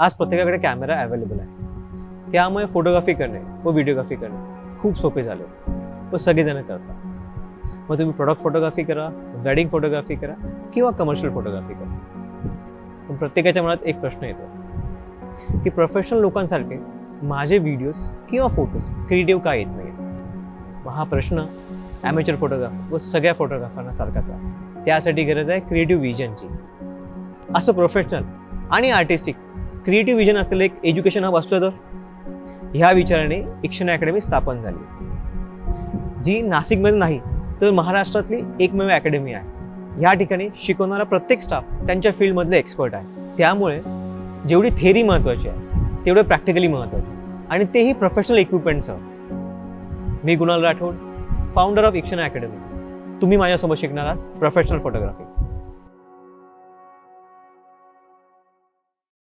आज प्रत्येकाकडे camera available आहे. त्यामुळे फोटोग्राफी करणे व व्हिडिओग्राफी करणे खूप सोपे झाले व सगळेजण करतात. मग तुम्ही प्रॉडक्ट फोटोग्राफी करा वेडिंग फोटोग्राफी करा किंवा कमर्शियल फोटोग्राफी करा. पण प्रत्येकाच्या मनात एक प्रश्न येतो. की प्रोफेशनल लोकांसारखे माझे व्हिडिओज किंवा फोटोज क्रिएटिव्ह का येत नाही मग हा प्रश्न ॲमेचर फोटोग्राफर व सगळ्या फोटोग्राफरांना सारखाच आहे. त्यासाठी गरज आहे क्रिएटिव्ह विजनची असं प्रोफेशनल आणि आर्टिस्टिक क्रिएटिव्ह विजन असलेलं एक एज्युकेशन हब असलं तर? ह्या विचाराने इक्षणा अकॅडमी स्थापन झाली. जी नाशिकमध्ये नाही तर महाराष्ट्रातली एकमेव अकॅडमी आहे. ह्या ठिकाणी शिकवणारा प्रत्येक स्टाफ त्यांच्या फील्डमधले एक्सपर्ट आहे. त्यामुळे जेवढी थेअरी महत्त्वाची आहे तेवढं प्रॅक्टिकली महत्त्वाची आणि तेही प्रोफेशनल इक्विपमेंटसह मी Kunal Rathod founder of Ikshana academy. तुम्ही माझ्यासोबत शिकणार आहात प्रोफेशनल फोटोग्राफी